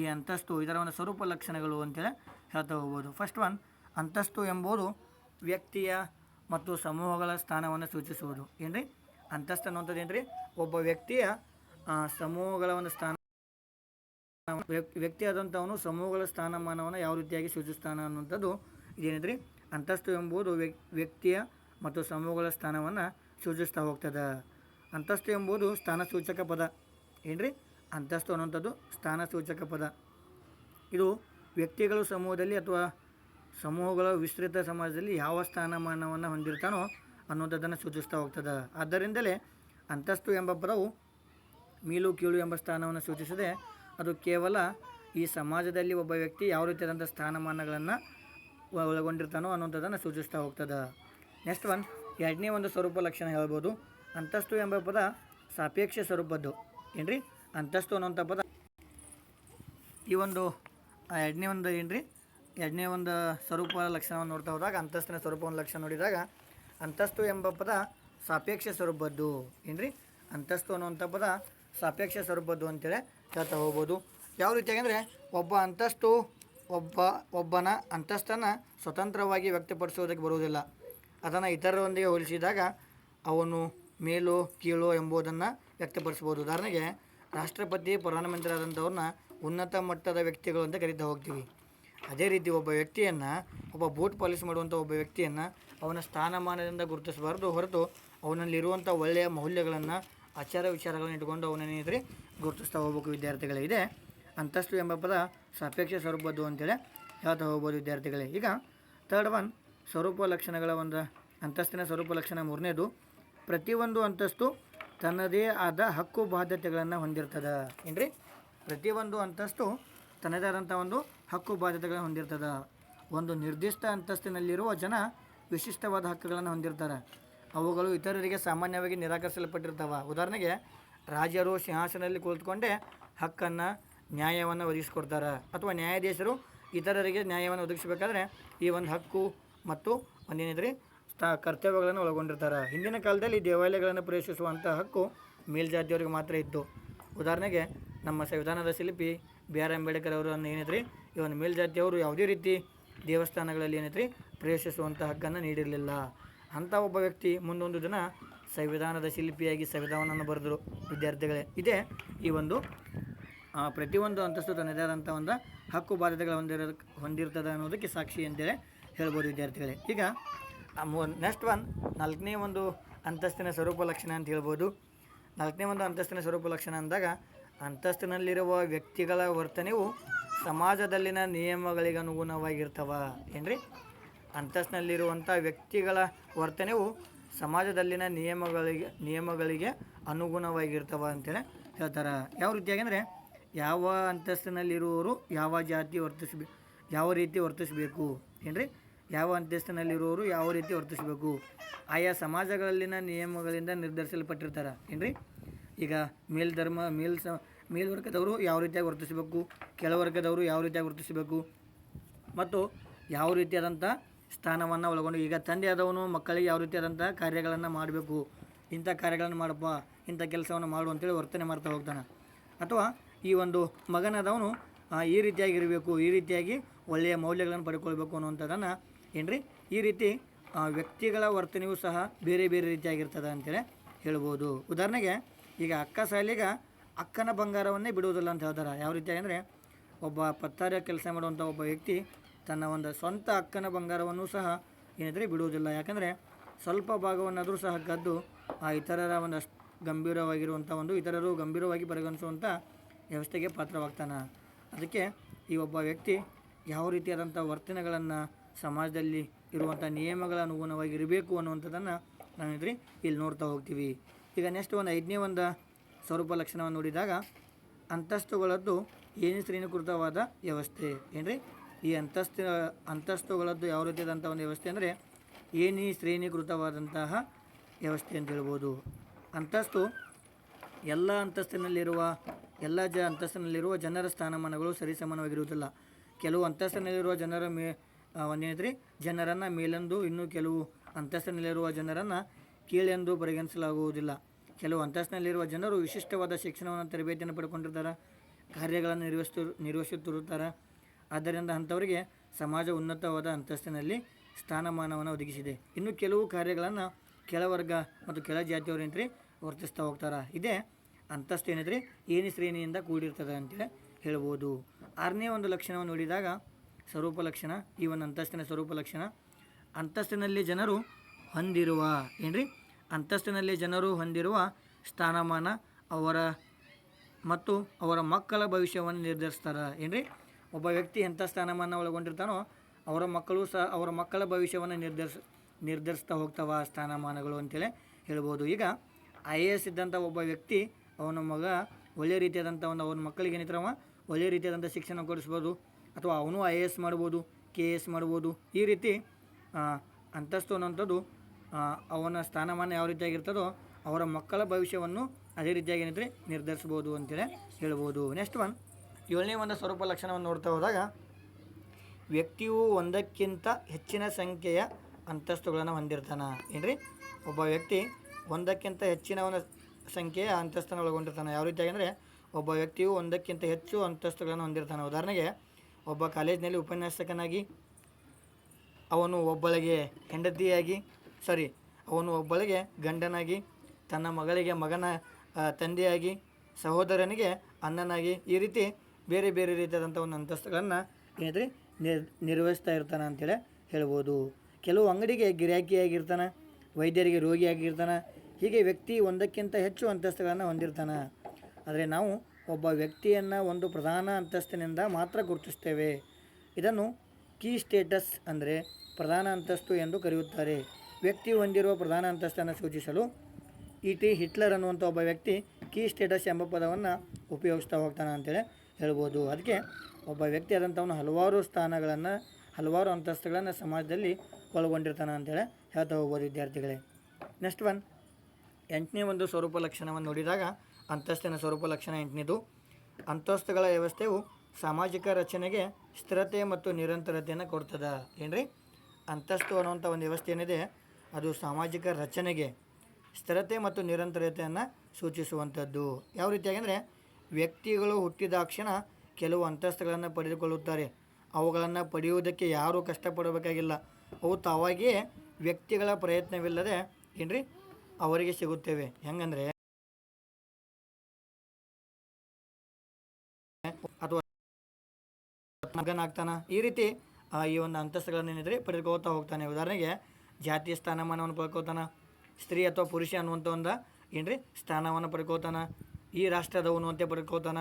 Speaker 1: ಈ ಅಂತಸ್ತು ಇದರ ಒಂದು ಸ್ವರೂಪ ಲಕ್ಷಣಗಳು ಅಂತೇಳಿ ಹೇಳ್ತಾ ಹೋಗ್ಬೋದು. ಫಸ್ಟ್ ಒನ್ ಅಂತಸ್ತು ಎಂಬುದು ವ್ಯಕ್ತಿಯ ಮತ್ತು ಸಮೂಹಗಳ ಸ್ಥಾನವನ್ನು ಸೂಚಿಸುವುದು. ಏನ್ರಿ? ಅಂತಸ್ತು ಅನ್ನುವಂಥದ್ದು ಏನ್ರಿ? ಒಬ್ಬ ವ್ಯಕ್ತಿಯ ಸಮೂಹಗಳ ಒಂದು ಸ್ಥಾನ ವ್ಯಕ್ತಿ ವ್ಯಕ್ತಿಯಾದಂಥವನು ಸಮೂಹಗಳ ಸ್ಥಾನಮಾನವನ್ನು ಯಾವ ರೀತಿಯಾಗಿ ಸೂಚಿಸ್ತಾನೆ ಅನ್ನುವಂಥದ್ದು ಇದೇನಿದ್ರಿ? ಅಂತಸ್ತು ಎಂಬುದು ವ್ಯಕ್- ವ್ಯಕ್ತಿಯ ಮತ್ತು ಸಮೂಹಗಳ ಸ್ಥಾನವನ್ನು ಸೂಚಿಸ್ತಾ ಹೋಗ್ತದೆ. ಅಂತಸ್ತು ಎಂಬುದು ಸ್ಥಾನ ಸೂಚಕ ಪದ. ಏನ್ರಿ? ಅಂತಸ್ತು ಅನ್ನುವಂಥದ್ದು ಸ್ಥಾನ ಸೂಚಕ ಪದ. ಇದು ವ್ಯಕ್ತಿಗಳು ಸಮೂಹದಲ್ಲಿ ಅಥವಾ ಸಮೂಹಗಳ ವಿಸ್ತೃತ ಸಮಾಜದಲ್ಲಿ ಯಾವ ಸ್ಥಾನಮಾನವನ್ನು ಹೊಂದಿರ್ತಾನೋ ಅನ್ನೋದನ್ನು ಸೂಚಿಸ್ತಾ ಹೋಗ್ತದೆ. ಆದ್ದರಿಂದಲೇ ಅಂತಸ್ತು ಎಂಬ ಪದವು ಮೀಲು ಕೀಳು ಎಂಬ ಸ್ಥಾನವನ್ನು ಸೂಚಿಸದೆ ಅದು ಕೇವಲ ಈ ಸಮಾಜದಲ್ಲಿ ಒಬ್ಬ ವ್ಯಕ್ತಿ ಯಾವ ರೀತಿಯಾದಂಥ ಸ್ಥಾನಮಾನಗಳನ್ನು ಒಳಗೊಂಡಿರ್ತಾನೋ ಅನ್ನುವಂಥದ್ದನ್ನು ಸೂಚಿಸ್ತಾ ಹೋಗ್ತದೆ. ನೆಕ್ಸ್ಟ್ ಒನ್, ಎರಡನೇ ಒಂದು ಸ್ವರೂಪ ಲಕ್ಷಣ ಹೇಳ್ಬೋದು. ಅಂತಸ್ತು ಎಂಬ ಪದ ಸಾಪೇಕ್ಷ ಸ್ವರೂಪದ್ದು. ಏನ್ರಿ? ಅಂತಸ್ತು ಅನ್ನುವಂಥ ಪದ. ಈ ಒಂದು ಎರಡನೇ ಒಂದು ಏನ್ರಿ? ಎರಡನೇ ಒಂದು ಸ್ವರೂಪ ಲಕ್ಷಣವನ್ನು ನೋಡ್ತಾ ಹೋದಾಗ, ಅಂತಸ್ತಿನ ಸ್ವರೂಪವನ್ನು ಲಕ್ಷಣ ನೋಡಿದಾಗ, ಅಂತಸ್ತು ಎಂಬ ಪದ ಸಾಪೇಕ್ಷ ಸ್ವರೂಪದ್ದು. ಏನ್ರಿ? ಅಂತಸ್ತು ಅನ್ನುವಂಥ ಪದ ಸಾಪೇಕ್ಷ ಸ್ವರೂಪದ್ದು ಅಂತೇಳಿ ಹೇಳ್ತಾ ಹೋಗ್ಬೋದು. ಯಾವ ರೀತಿಯಾಗಿ ಅಂದರೆ ಒಬ್ಬ ಅಂತಸ್ತು, ಒಬ್ಬ, ಒಬ್ಬನ ಅಂತಸ್ತನ್ನು ಸ್ವತಂತ್ರವಾಗಿ ವ್ಯಕ್ತಪಡಿಸುವುದಕ್ಕೆ ಬರುವುದಿಲ್ಲ. ಅದನ್ನು ಇತರರೊಂದಿಗೆ ಹೋಲಿಸಿದಾಗ, ಅವನು ಮೇಲು, ಕೀಳು ಎಂಬುದನ್ನು ವ್ಯಕ್ತಪಡಿಸ್ಬೋದು ಉದಾಹರಣೆಗೆ, ರಾಷ್ಟ್ರಪತಿ ಪ್ರಧಾನಮಂತ್ರಿ ಆದಂಥವ್ರನ್ನ ಉನ್ನತ ಮಟ್ಟದ ವ್ಯಕ್ತಿಗಳು ಅಂತ ಕರಿತಾ ಹೋಗ್ತೀವಿ. ಅದೇ ರೀತಿ ಒಬ್ಬ ವ್ಯಕ್ತಿಯನ್ನು, ಒಬ್ಬ ಬೂಟ್ ಪಾಲಿಸ್ ಮಾಡುವಂಥ ಒಬ್ಬ ವ್ಯಕ್ತಿಯನ್ನು ಅವನ ಸ್ಥಾನಮಾನದಿಂದ ಗುರುತಿಸಬಾರ್ದು ಹೊರತು ಅವನಲ್ಲಿರುವಂಥ ಒಳ್ಳೆಯ ಮೌಲ್ಯಗಳನ್ನು, ಆಚಾರ ವಿಚಾರಗಳನ್ನು ಇಟ್ಕೊಂಡು ಅವನೇನಿದ್ರೆ ಗುರುತಿಸ್ತಾ ಹೋಗ್ಬೇಕು ವಿದ್ಯಾರ್ಥಿಗಳೇ ಇದೆ ಅಂತಸ್ತು ಎಂಬ ಪದ ಸಾಪೇಕ್ಷ ಸ್ವರೂಪದ್ದು ಅಂತೇಳಿ ಹೇಳ್ತಾ ಹೋಗ್ಬೋದು ವಿದ್ಯಾರ್ಥಿಗಳೇ. ಈಗ ತರ್ಡ್ ಒನ್ ಸ್ವರೂಪ ಲಕ್ಷಣಗಳ ಒಂದು, ಅಂತಸ್ತಿನ ಸ್ವರೂಪ ಲಕ್ಷಣ ಮೂರನೇದು, ಪ್ರತಿಯೊಂದು ಅಂತಸ್ತು ತನ್ನದೇ ಆದ ಹಕ್ಕು ಬಾಧ್ಯತೆಗಳನ್ನು ಹೊಂದಿರ್ತದೆ. ಏನ್ರಿ? ಪ್ರತಿಯೊಂದು ಅಂತಸ್ತು ತನ್ನದೇ ಆದಂಥ ಒಂದು ಹಕ್ಕು ಬಾಧ್ಯತೆಗಳನ್ನು ಹೊಂದಿರ್ತದೆ. ಒಂದು ನಿರ್ದಿಷ್ಟ ಅಂತಸ್ತಿನಲ್ಲಿರುವ ಜನ ವಿಶಿಷ್ಟವಾದ ಹಕ್ಕುಗಳನ್ನು ಹೊಂದಿರ್ತಾರೆ. ಅವುಗಳು ಇತರರಿಗೆ ಸಾಮಾನ್ಯವಾಗಿ ನಿರಾಕರಿಸಲ್ಪಟ್ಟಿರ್ತವೆ. ಉದಾಹರಣೆಗೆ, ರಾಜರು ಸಿಂಹಾಸನದಲ್ಲಿ ಕುಳಿತುಕೊಂಡೇ ಹಕ್ಕನ್ನು, ನ್ಯಾಯವನ್ನು ಒದಗಿಸಿಕೊಡ್ತಾರೆ. ಅಥವಾ ನ್ಯಾಯಾಧೀಶರು ಇತರರಿಗೆ ನ್ಯಾಯವನ್ನು ಒದಗಿಸಬೇಕಾದ್ರೆ ಈ ಒಂದು ಹಕ್ಕು ಮತ್ತು ಒಂದೇನಿದ್ರಿ ಸ್ಥ ಕರ್ತವ್ಯಗಳನ್ನು ಒಳಗೊಂಡಿರ್ತಾರೆ. ಹಿಂದಿನ ಕಾಲದಲ್ಲಿ ದೇವಾಲಯಗಳನ್ನು ಪ್ರವೇಶಿಸುವಂಥ ಹಕ್ಕು ಮೇಲ್ಜಾತಿಯವರಿಗೆ ಮಾತ್ರ ಇತ್ತು. ಉದಾಹರಣೆಗೆ, ನಮ್ಮ ಸಂವಿಧಾನದ ಶಿಲ್ಪಿ ಬಿ ಆರ್ ಅಂಬೇಡ್ಕರ್ ಅವರು ಅನ್ನು ಏನೈತ್ರಿ ಈ ಒಂದು ಮೇಲ್ಜಾತಿಯವರು ಯಾವುದೇ ರೀತಿ ದೇವಸ್ಥಾನಗಳಲ್ಲಿ ಏನೈತ್ರಿ ಪ್ರವೇಶಿಸುವಂಥ ಹಕ್ಕನ್ನು ನೀಡಿರಲಿಲ್ಲ. ಅಂಥ ಒಬ್ಬ ವ್ಯಕ್ತಿ ಮುಂದೊಂದು ದಿನ ಸಂವಿಧಾನದ ಶಿಲ್ಪಿಯಾಗಿ ಸಂವಿಧಾನವನ್ನು ಬರೆದರು ವಿದ್ಯಾರ್ಥಿಗಳೇ. ಇದೇ ಈ ಒಂದು ಪ್ರತಿಯೊಂದು ಅಂತಸ್ತು ತನ್ನದೇ ಆದಂಥ ಒಂದು ಹಕ್ಕು ಬಾಧ್ಯತೆಗಳು ಹೊಂದಿರೋ ಹೊಂದಿರ್ತದೆ ಅನ್ನೋದಕ್ಕೆ ಸಾಕ್ಷಿ ಅಂತೇಳಿ ಹೇಳ್ಬೋದು ವಿದ್ಯಾರ್ಥಿಗಳೇ. ಈಗ ನೆಕ್ಸ್ಟ್ ಒನ್ ನಾಲ್ಕನೇ ಒಂದು ಅಂತಸ್ತಿನ ಸ್ವರೂಪ ಲಕ್ಷಣ ಅಂತ ಹೇಳ್ಬೋದು. ನಾಲ್ಕನೇ ಒಂದು ಅಂತಸ್ತಿನ ಸ್ವರೂಪ ಲಕ್ಷಣ ಅಂದಾಗ ಅಂತಸ್ತಿನಲ್ಲಿರುವ ವ್ಯಕ್ತಿಗಳ ವರ್ತನೆಯು ಸಮಾಜದಲ್ಲಿನ ನಿಯಮಗಳಿಗೆ ಅನುಗುಣವಾಗಿರ್ತವ ಏನ್ರಿ? ಅಂತಸ್ತಿನಲ್ಲಿರುವಂಥ ವ್ಯಕ್ತಿಗಳ ವರ್ತನೆಯು ಸಮಾಜದಲ್ಲಿನ ನಿಯಮಗಳಿಗೆ ನಿಯಮಗಳಿಗೆ ಅನುಗುಣವಾಗಿರ್ತವ ಅಂತೇಳಿ ಹೇಳ್ತಾರೆ. ಯಾವ ರೀತಿಯಾಗಿ ಅಂದರೆ ಯಾವ ಅಂತಸ್ತಿನಲ್ಲಿರುವವರು ಯಾವ ಜಾತಿ ವರ್ತಿಸ್ಬೇ, ಯಾವ ರೀತಿ ವರ್ತಿಸಬೇಕು, ಏನ್ರಿ? ಯಾವ ಅಂತಸ್ತಿನಲ್ಲಿರುವವರು ಯಾವ ರೀತಿ ವರ್ತಿಸಬೇಕು? ಆಯಾ ಸಮಾಜಗಳಲ್ಲಿನ ನಿಯಮಗಳಿಂದ ನಿರ್ಧರಿಸಲ್ಪಟ್ಟಿರ್ತಾರೆ, ಏನ್ರಿ? ಈಗ ಮೇಲ್ ಧರ್ಮ ಮೇಲ್ ಸ ಮೇಲ್ವರ್ಗದವರು ಯಾವ ರೀತಿಯಾಗಿ ವರ್ತಿಸಬೇಕು, ಕೆಳವರ್ಗದವರು ಯಾವ ರೀತಿಯಾಗಿ ವರ್ತಿಸಬೇಕು, ಮತ್ತು ಯಾವ ರೀತಿಯಾದಂಥ ಸ್ಥಾನವನ್ನು ಒಳಗೊಂಡು ಈಗ ತಂದೆಯಾದವನು ಮಕ್ಕಳಿಗೆ ಯಾವ ರೀತಿಯಾದಂಥ ಕಾರ್ಯಗಳನ್ನು ಮಾಡಬೇಕು, ಇಂಥ ಕಾರ್ಯಗಳನ್ನು ಮಾಡಪ್ಪ, ಇಂಥ ಕೆಲಸವನ್ನು ಮಾಡು ಅಂತೇಳಿ ವರ್ತನೆ ಮಾಡ್ತಾ ಹೋಗ್ತಾನೆ. ಅಥವಾ ಈ ಒಂದು ಮಗನಾದವನು ಈ ರೀತಿಯಾಗಿ ಇರಬೇಕು, ಈ ರೀತಿಯಾಗಿ ಒಳ್ಳೆಯ ಮೌಲ್ಯಗಳನ್ನು ಪಡ್ಕೊಳ್ಬೇಕು ಅನ್ನುವಂಥದ್ದನ್ನು ಏನ್ರಿ? ಈ ರೀತಿ ವ್ಯಕ್ತಿಗಳ ವರ್ತನೆಯೂ ಸಹ ಬೇರೆ ಬೇರೆ ರೀತಿಯಾಗಿರ್ತದೆ ಅಂತೇಳಿ ಹೇಳ್ಬೋದು. ಉದಾಹರಣೆಗೆ, ಈಗ ಅಕ್ಕ ಸಾಲಿಗ ಅಕ್ಕನ ಬಂಗಾರವನ್ನೇ ಬಿಡುವುದಿಲ್ಲ ಅಂತ ಹೇಳ್ತಾರೆ ಯಾವ ರೀತಿ ಅಂದರೆ ಒಬ್ಬ ಪತ್ತಾರ ಕೆಲಸ ಮಾಡುವಂಥ ಒಬ್ಬ ವ್ಯಕ್ತಿ ತನ್ನ ಒಂದು ಸ್ವಂತ ಅಕ್ಕನ ಬಂಗಾರವನ್ನು ಸಹ ಏನಿದ್ರೆ ಬಿಡುವುದಿಲ್ಲ. ಯಾಕಂದರೆ ಸ್ವಲ್ಪ ಭಾಗವನ್ನಾದರೂ ಸಹ ಕದ್ದು ಆ ಇತರರ ಒಂದು ಗಂಭೀರವಾಗಿರುವಂಥ ಒಂದು ಇತರರು ಗಂಭೀರವಾಗಿ ಪರಿಗಣಿಸುವಂಥ ವ್ಯವಸ್ಥೆಗೆ ಪಾತ್ರವಾಗ್ತಾನೆ. ಅದಕ್ಕೆ ಈ ಒಬ್ಬ ವ್ಯಕ್ತಿ ಯಾವ ರೀತಿಯಾದಂಥ ವರ್ತನೆಗಳನ್ನು ಸಮಾಜದಲ್ಲಿ ಇರುವಂಥ ನಿಯಮಗಳ ಅನುಗುಣವಾಗಿ ಇರಬೇಕು ಅನ್ನುವಂಥದ್ದನ್ನು ನಾವಿದ್ರಿ ಇಲ್ಲಿ ನೋಡ್ತಾ ಹೋಗ್ತೀವಿ. ಈಗ ನೆಕ್ಸ್ಟ್ ಒಂದು ಐದನೇ ಒಂದು ಸ್ವರೂಪ ಲಕ್ಷಣವನ್ನು ನೋಡಿದಾಗ ಅಂತಸ್ತುಗಳದ್ದು ಏನು ಶ್ರೇಣೀಕೃತವಾದ ವ್ಯವಸ್ಥೆ. ಏನ್ರಿ? ಈ ಅಂತಸ್ತು ಅಂತಸ್ತುಗಳದ್ದು ಯಾವ ರೀತಿಯಾದಂಥ ಒಂದು ವ್ಯವಸ್ಥೆ ಅಂದರೆ ಏನಿ ಶ್ರೇಣೀಕೃತವಾದಂತಹ ವ್ಯವಸ್ಥೆ ಅಂತ ಹೇಳ್ಬೋದು. ಅಂತಸ್ತು ಎಲ್ಲ ಅಂತಸ್ತಿನಲ್ಲಿರುವ, ಎಲ್ಲ ಜ ಅಂತಸ್ತಿನಲ್ಲಿರುವ ಜನರ ಸ್ಥಾನಮಾನಗಳು ಸರಿಸಮಾನವಾಗಿರುವುದಿಲ್ಲ ಕೆಲವು ಅಂತಸ್ತಿನಲ್ಲಿರುವ ಜನರ ಮೇ ಒಂದೇನಿದ್ರಿ ಜನರನ್ನು ಮೇಲೆಂದು ಇನ್ನು ಕೆಲವು ಅಂತಸ್ತಿನಲ್ಲಿರುವ ಜನರನ್ನು ಕೀಳೆಂದು ಪರಿಗಣಿಸಲಾಗುವುದಿಲ್ಲ. ಕೆಲವು ಅಂತಸ್ತಿನಲ್ಲಿರುವ ಜನರು ವಿಶಿಷ್ಟವಾದ ಶಿಕ್ಷಣವನ್ನು ತರಬೇತಿಯನ್ನು ಪಡ್ಕೊಂಡಿರ್ತಾರೆ, ಕಾರ್ಯಗಳನ್ನು ನಿರ್ವಹಿಸ್ತು, ನಿರ್ವಹಿಸುತ್ತಿರುತ್ತಾರೆ. ಆದ್ದರಿಂದ ಅಂಥವರಿಗೆ ಸಮಾಜ ಉನ್ನತವಾದ ಅಂತಸ್ತಿನಲ್ಲಿ ಸ್ಥಾನಮಾನವನ್ನು ಒದಗಿಸಿದೆ. ಇನ್ನು ಕೆಲವು ಕಾರ್ಯಗಳನ್ನು ಕೆಳವರ್ಗ ಮತ್ತು ಕೆಳ ಜಾತಿಯವರು ಏನಂತ್ರಿ ವರ್ತಿಸ್ತಾ ಹೋಗ್ತಾರೆ. ಇದೇ ಅಂತಸ್ತು ಏನಿದ್ರಿ ಏನಿ ಶ್ರೇಣಿಯಿಂದ ಕೂಡಿರ್ತದೆ ಅಂತೇಳಿ ಹೇಳ್ಬೋದು. ಆರನೇ ಒಂದು ಲಕ್ಷಣವನ್ನು ನೋಡಿದಾಗ ಸ್ವರೂಪ ಲಕ್ಷಣ, ಈ ಒಂದು ಅಂತಸ್ತಿನ ಸ್ವರೂಪ ಲಕ್ಷಣ, ಅಂತಸ್ತಿನಲ್ಲಿ ಜನರು ಹೊಂದಿರುವ ಏನ್ರಿ ಅಂತಸ್ತಿನಲ್ಲಿ ಜನರು ಹೊಂದಿರುವ ಸ್ಥಾನಮಾನ ಅವರ ಮತ್ತು ಅವರ ಮಕ್ಕಳ ಭವಿಷ್ಯವನ್ನು ನಿರ್ಧರಿಸ್ತಾರೆ. ರೀ ಒಬ್ಬ ವ್ಯಕ್ತಿ ಎಂಥ ಸ್ಥಾನಮಾನ ಒಳಗೊಂಡಿರ್ತಾನೋ ಅವರ ಮಕ್ಕಳು ಸಹ ಅವರ ಮಕ್ಕಳ ಭವಿಷ್ಯವನ್ನು ನಿರ್ಧರಿಸ, ನಿರ್ಧರಿಸ್ತಾ ಹೋಗ್ತಾವ ಸ್ಥಾನಮಾನಗಳು ಅಂತೇಳಿ ಹೇಳ್ಬೋದು. ಈಗ ಐ ಎ ಎಸ್ ಇದ್ದಂಥ ಒಬ್ಬ ವ್ಯಕ್ತಿ ಅವನ ಮಗ ಒಳ್ಳೆಯ ರೀತಿಯಾದಂಥ ಒಂದು ಅವನ ಮಕ್ಕಳಿಗೆ ಏನಿರ್ತಾವ ಒಳ್ಳೆಯ ರೀತಿಯಾದಂಥ ಶಿಕ್ಷಣ ಕೊಡಿಸ್ಬೋದು ಅಥವಾ ಅವನು ಐ ಎ ಎಸ್ ಮಾಡ್ಬೋದು, ಕೆ ಎ ಎಸ್ ಮಾಡ್ಬೋದು. ಈ ರೀತಿ ಅಂತಸ್ತು ಅನ್ನೋಂಥದ್ದು ಅವನ ಸ್ಥಾನಮಾನ ಯಾವ ರೀತಿಯಾಗಿರ್ತದೋ ಅವರ ಮಕ್ಕಳ ಭವಿಷ್ಯವನ್ನು ಅದೇ ರೀತಿಯಾಗಿ ಏನಿದ್ರೆ ನಿರ್ಧರಿಸ್ಬೋದು ಅಂತೇಳಿ ಹೇಳ್ಬೋದು. ನೆಕ್ಸ್ಟ್ ಒನ್ ಏಳನೇ ಒಂದು ಸ್ವರೂಪ ಲಕ್ಷಣವನ್ನು ನೋಡ್ತಾ ಹೋದಾಗ, ವ್ಯಕ್ತಿಯು ಒಂದಕ್ಕಿಂತ ಹೆಚ್ಚಿನ ಸಂಖ್ಯೆಯ ಅಂತಸ್ತುಗಳನ್ನು ಹೊಂದಿರ್ತಾನೆ. ಏನ್ರಿ? ಒಬ್ಬ ವ್ಯಕ್ತಿ ಒಂದಕ್ಕಿಂತ ಹೆಚ್ಚಿನ ಒಂದು ಸಂಖ್ಯೆಯ ಅಂತಸ್ತನ ಒಳಗೊಂಡಿರ್ತಾನೆ. ಯಾವ ರೀತಿಯಾಗಿ ಅಂದರೆ ಒಬ್ಬ ವ್ಯಕ್ತಿಯು ಒಂದಕ್ಕಿಂತ ಹೆಚ್ಚು ಅಂತಸ್ತುಗಳನ್ನು ಹೊಂದಿರ್ತಾನೆ. ಉದಾಹರಣೆಗೆ, ಒಬ್ಬ ಕಾಲೇಜಿನಲ್ಲಿ ಉಪನ್ಯಾಸಕನಾಗಿ ಅವನು ಒಬ್ಬಳಿಗೆ ಹೆಂಡತಿಯಾಗಿ ಸಾರಿ, ಅವನು ಒಬ್ಬಳಿಗೆ ಗಂಡನಾಗಿ, ತನ್ನ ಮಗಳಿಗೆ ಮಗನ ತಂದೆಯಾಗಿ, ಸಹೋದರನಿಗೆ ಅಣ್ಣನಾಗಿ ಈ ರೀತಿ ಬೇರೆ ಬೇರೆ ರೀತಿಯಾದಂಥ ಒಂದು ಅಂತಸ್ತುಗಳನ್ನು ಏನಿದ್ರೆ ನಿರ್, ನಿರ್ವಹಿಸ್ತಾ ಇರ್ತಾನೆ ಅಂತೇಳಿ ಹೇಳ್ಬೋದು. ಕೆಲವು ಅಂಗಡಿಗೆ ಗಿರಾಕಿಯಾಗಿರ್ತಾನೆ, ವೈದ್ಯರಿಗೆ ರೋಗಿಯಾಗಿರ್ತಾನೆ, ಹೀಗೆ ವ್ಯಕ್ತಿ ಒಂದಕ್ಕಿಂತ ಹೆಚ್ಚು ಅಂತಸ್ತುಗಳನ್ನು ಹೊಂದಿರ್ತಾನೆ. ಆದರೆ ನಾವು ಒಬ್ಬ ವ್ಯಕ್ತಿಯನ್ನು ಒಂದು ಪ್ರಧಾನ ಅಂತಸ್ತಿನಿಂದ ಮಾತ್ರ ಗುರುತಿಸ್ತೇವೆ. ಇದನ್ನು ಕೀ ಸ್ಟೇಟಸ್ ಅಂದರೆ ಪ್ರಧಾನ ಅಂತಸ್ತು ಎಂದು ಕರೆಯುತ್ತಾರೆ. ವ್ಯಕ್ತಿ ಹೊಂದಿರುವ ಪ್ರಧಾನ ಅಂತಸ್ತನ್ನು ಸೂಚಿಸಲು ಇ ಹಿಟ್ಲರ್ ಅನ್ನುವಂಥ ಒಬ್ಬ ವ್ಯಕ್ತಿ ಕೀ ಸ್ಟೇಟಸ್ ಎಂಬ ಪದವನ್ನು ಉಪಯೋಗಿಸ್ತಾ ಹೋಗ್ತಾನೆ ಅಂತೇಳಿ ಹೇಳ್ಬೋದು. ಅದಕ್ಕೆ ಒಬ್ಬ ವ್ಯಕ್ತಿ ಆದಂಥವನು ಹಲವಾರು ಸ್ಥಾನಗಳನ್ನು, ಹಲವಾರು ಅಂತಸ್ತುಗಳನ್ನು ಸಮಾಜದಲ್ಲಿ ಒಳಗೊಂಡಿರ್ತಾನೆ ಅಂತೇಳಿ ಹೇಳ್ತಾ ಹೋಗ್ಬೋದು ವಿದ್ಯಾರ್ಥಿಗಳೇ. ನೆಕ್ಸ್ಟ್ ಒನ್ ಎಂಟನೇ ಒಂದು ಸ್ವರೂಪ ಲಕ್ಷಣವನ್ನು ನೋಡಿದಾಗ ಅಂತಸ್ತಿನ ಸ್ವರೂಪ ಲಕ್ಷಣ ಎಂಟನೇದು. ಅಂತಸ್ತುಗಳ ವ್ಯವಸ್ಥೆಯು ಸಾಮಾಜಿಕ ರಚನೆಗೆ ಸ್ಥಿರತೆ ಮತ್ತು ನಿರಂತರತೆಯನ್ನು ಕೊಡ್ತದೆ. ಏನ್ರಿ? ಅಂತಸ್ತು ಅನ್ನುವಂಥ ಒಂದು ವ್ಯವಸ್ಥೆ ಏನಿದೆ? ಅದು ಸಾಮಾಜಿಕ ರಚನೆಗೆ ಸ್ಥಿರತೆ ಮತ್ತು ನಿರಂತರತೆಯನ್ನು ಸೂಚಿಸುವಂಥದ್ದು. ಯಾವ ರೀತಿಯಾಗಿ ಅಂದರೆ ವ್ಯಕ್ತಿಗಳು ಹುಟ್ಟಿದಾಕ್ಷಣ ಕೆಲವು ಅಂತಸ್ತುಗಳನ್ನು ಪಡೆದುಕೊಳ್ಳುತ್ತಾರೆ. ಅವುಗಳನ್ನು ಪಡೆಯುವುದಕ್ಕೆ ಯಾರೂ ಕಷ್ಟಪಡಬೇಕಾಗಿಲ್ಲ. ಅವು ತಾವಾಗಿಯೇ ವ್ಯಕ್ತಿಗಳ ಪ್ರಯತ್ನವಿಲ್ಲದೆ ಏನ್ರಿ, ಅವರಿಗೆ ಸಿಗುತ್ತೇವೆ. ಹೆಂಗಂದರೆ, ಅಥವಾ ಮಗನಾಗ್ತಾನ. ಈ ರೀತಿ ಈ ಒಂದು ಅಂತಸ್ತುಗಳನ್ನು ಏನಿದ್ರೆ ಪಡೆದುಕೊಳ್ತಾ ಹೋಗ್ತಾನೆ. ಉದಾಹರಣೆಗೆ ಜಾತಿಯ ಸ್ಥಾನಮಾನವನ್ನು ಪಡ್ಕೋತಾನ, ಸ್ತ್ರೀ ಅಥವಾ ಪುರುಷ ಅನ್ನುವಂಥ ಒಂದು ಏನ್ರಿ? ಸ್ಥಾನವನ್ನು ಪಡ್ಕೋತಾನ, ಈ ರಾಷ್ಟ್ರದವನು ಅಂತ ಪಡ್ಕೋತಾನ,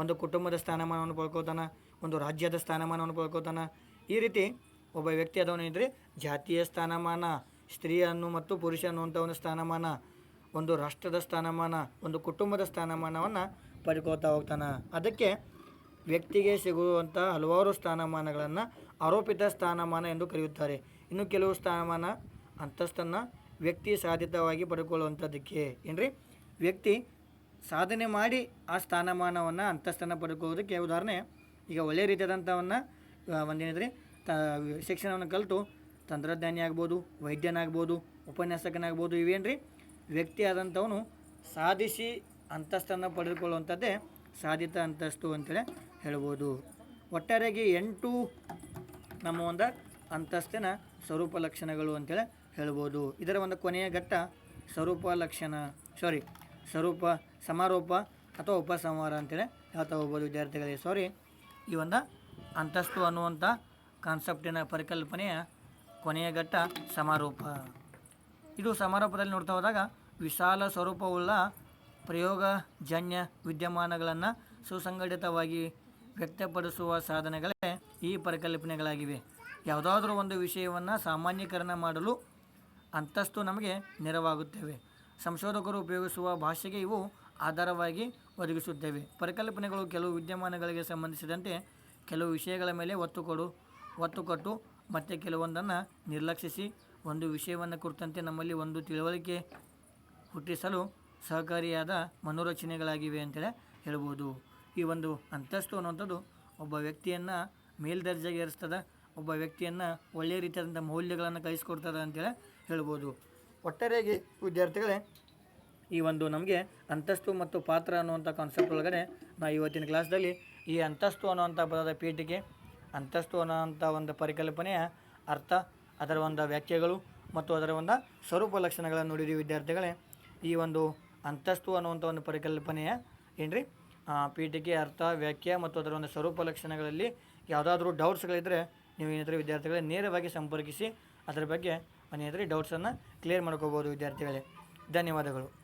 Speaker 1: ಒಂದು ಕುಟುಂಬದ ಸ್ಥಾನಮಾನವನ್ನು ಪಡ್ಕೋತಾನ, ಒಂದು ರಾಜ್ಯದ ಸ್ಥಾನಮಾನವನ್ನು ಪಡ್ಕೋತಾನ. ಈ ರೀತಿ ಒಬ್ಬ ವ್ಯಕ್ತಿ ಅದವನು ಏನ್ರಿ? ಜಾತಿಯ ಸ್ಥಾನಮಾನ ಸ್ತ್ರೀಯನ್ನು ಮತ್ತು ಪುರುಷ ಅನ್ನುವಂಥ ಒಂದು ಸ್ಥಾನಮಾನ, ಒಂದು ರಾಷ್ಟ್ರದ ಸ್ಥಾನಮಾನ, ಒಂದು ಕುಟುಂಬದ ಸ್ಥಾನಮಾನವನ್ನು ಪಡ್ಕೋತಾ ಹೋಗ್ತಾನೆ. ಅದಕ್ಕೆ ವ್ಯಕ್ತಿಗೆ ಸಿಗುವಂಥ ಹಲವಾರು ಸ್ಥಾನಮಾನಗಳನ್ನು ಆರೋಪಿತ ಸ್ಥಾನಮಾನ ಎಂದು ಕರೆಯುತ್ತಾರೆ. ಇನ್ನು ಕೆಲವು ಸ್ಥಾನಮಾನ ಅಂತಸ್ತನ್ನು ವ್ಯಕ್ತಿ ಸಾಧಿತವಾಗಿ ಪಡ್ಕೊಳ್ಳುವಂಥದ್ದಕ್ಕೆ. ಏನ್ರಿ? ವ್ಯಕ್ತಿ ಸಾಧನೆ ಮಾಡಿ ಆ ಸ್ಥಾನಮಾನವನ್ನು ಅಂತಸ್ತನ್ನು ಪಡ್ಕೊಳ್ಳೋದಕ್ಕೆ ಉದಾಹರಣೆ, ಈಗ ಒಳ್ಳೆಯ ರೀತಿಯಾದಂಥವನ್ನು ಒಂದೇನಿದ್ರೆ? ತ, ಶಿಕ್ಷಣವನ್ನು ಕಲಿತು ತಂತ್ರಜ್ಞಾನಿ ಆಗ್ಬೋದು, ವೈದ್ಯನಾಗ್ಬೋದು, ಉಪನ್ಯಾಸಕನಾಗ್ಬೋದು, ಇವೇನ್ರಿ? ವ್ಯಕ್ತಿ ಆದಂಥವನು ಸಾಧಿಸಿ ಅಂತಸ್ತನ್ನು ಪಡೆದುಕೊಳ್ಳುವಂಥದ್ದೇ ಸಾಧಿತ ಅಂತಸ್ತು ಅಂತೇಳಿ ಹೇಳ್ಬೋದು. ಒಟ್ಟಾರೆಯಾಗಿ ಎಂಟು ನಮ್ಮ ಒಂದು ಅಂತಸ್ತಿನ ಸ್ವರೂಪ ಲಕ್ಷಣಗಳು ಅಂತೇಳಿ ಹೇಳ್ಬೋದು. ಇದರ ಒಂದು ಕೊನೆಯ ಘಟ್ಟ ಸ್ವರೂಪ ಲಕ್ಷಣ. ಸಾರಿ ಸ್ವರೂಪ ಸಮಾರೋಪ ಅಥವಾ ಉಪಸಂಹಾರ ಅಂತೇಳಿ ಹೇಳ್ತಾ ಹೋಗ್ಬೋದು ವಿದ್ಯಾರ್ಥಿಗಳಿಗೆ. ಸಾರಿ ಈ ಒಂದು ಅಂತಸ್ತು ಅನ್ನುವಂಥ ಕಾನ್ಸೆಪ್ಟಿನ ಪರಿಕಲ್ಪನೆಯ ಕೊನೆಯ ಘಟ್ಟ ಸಮಾರೋಪ. ಇದು ಸಮಾರೋಪದಲ್ಲಿ ನೋಡ್ತಾ ಹೋದಾಗ ವಿಶಾಲ ಸ್ವರೂಪವುಳ್ಳ ಪ್ರಯೋಗಜನ್ಯ ವಿದ್ಯಮಾನಗಳನ್ನು ಸುಸಂಘಟಿತವಾಗಿ ವ್ಯಕ್ತಪಡಿಸುವ ಸಾಧನೆಗಳೇ ಈ ಪರಿಕಲ್ಪನೆಗಳಾಗಿವೆ. ಯಾವುದಾದ್ರೂ ಒಂದು ವಿಷಯವನ್ನು ಸಾಮಾನ್ಯೀಕರಣ ಮಾಡಲು ಅಂತಸ್ತು ನಮಗೆ ನೆರವಾಗುತ್ತೇವೆ. ಸಂಶೋಧಕರು ಉಪಯೋಗಿಸುವ ಭಾಷೆಗೆ ಇವು ಆಧಾರವಾಗಿ ಒದಗಿಸುತ್ತೇವೆ. ಪರಿಕಲ್ಪನೆಗಳು ಕೆಲವು ವಿದ್ಯಮಾನಗಳಿಗೆ ಸಂಬಂಧಿಸಿದಂತೆ ಕೆಲವು ವಿಷಯಗಳ ಮೇಲೆ ಒತ್ತು ಕೊಡು, ಒತ್ತು ಕೊಟ್ಟು, ಮತ್ತು ಕೆಲವೊಂದನ್ನು ನಿರ್ಲಕ್ಷಿಸಿ, ಒಂದು ವಿಷಯವನ್ನು ಕುರಿತಂತೆ ನಮ್ಮಲ್ಲಿ ಒಂದು ತಿಳುವಳಿಕೆ ಹುಟ್ಟಿಸಲು ಸಹಕಾರಿಯಾದ ಮನೋರಚನೆಗಳಾಗಿವೆ ಅಂತೇಳಿ ಹೇಳ್ಬೋದು. ಈ ಒಂದು ಅಂತಸ್ತು ಅನ್ನುವಂಥದ್ದು ಒಬ್ಬ ವ್ಯಕ್ತಿಯನ್ನು ಮೇಲ್ದರ್ಜೆಗೆ ಏರಿಸ್ತದೆ ಒಬ್ಬ ವ್ಯಕ್ತಿಯನ್ನು ಒಳ್ಳೆಯ ರೀತಿಯಾದಂಥ ಮೌಲ್ಯಗಳನ್ನು ಕಲಿಸ್ಕೊಡ್ತಾರೆ ಅಂತೇಳಿ ಹೇಳ್ಬೋದು. ಒಟ್ಟಾರೆಯಾಗಿ ವಿದ್ಯಾರ್ಥಿಗಳೇ, ಈ ಒಂದು ನಮಗೆ ಅಂತಸ್ತು ಮತ್ತು ಪಾತ್ರ ಅನ್ನುವಂಥ ಕಾನ್ಸೆಪ್ಟ್ ಒಳಗಡೆ ನಾವು ಇವತ್ತಿನ ಕ್ಲಾಸ್ದಲ್ಲಿ ಈ ಅಂತಸ್ತು ಅನ್ನುವಂಥ ಪದದ ಪೀಠಿಕೆ, ಅಂತಸ್ತು ಅನ್ನೋವಂಥ ಒಂದು ಪರಿಕಲ್ಪನೆಯ ಅರ್ಥ, ಅದರ ಒಂದು ವ್ಯಾಖ್ಯೆಗಳು ಮತ್ತು ಅದರ ಒಂದು ಸ್ವರೂಪ ಲಕ್ಷಣಗಳನ್ನು ನೋಡಿದ್ದೀವಿ ವಿದ್ಯಾರ್ಥಿಗಳೇ. ಈ ಒಂದು ಅಂತಸ್ತು ಅನ್ನುವಂಥ ಒಂದು ಪರಿಕಲ್ಪನೆಯ ಏನ್ರಿ? ಪೀಠಿಕೆ, ಅರ್ಥ, ವ್ಯಾಖ್ಯೆ ಮತ್ತು ಅದರ ಒಂದು ಸ್ವರೂಪ ಲಕ್ಷಣಗಳಲ್ಲಿ ಯಾವುದಾದ್ರೂ ಡೌಟ್ಸ್ಗಳಿದ್ದರೆ ನೀವು ಏನಿದ್ರೆ ವಿದ್ಯಾರ್ಥಿಗಳೇ ನೇರವಾಗಿ ಸಂಪರ್ಕಿಸಿ ಅದರ ಬಗ್ಗೆ ಏನಿದ್ರೆ ಡೌಟ್ಸನ್ನು ಕ್ಲಿಯರ್ ಮಾಡ್ಕೋಬೋದು ವಿದ್ಯಾರ್ಥಿಗಳೇ. ಧನ್ಯವಾದಗಳು.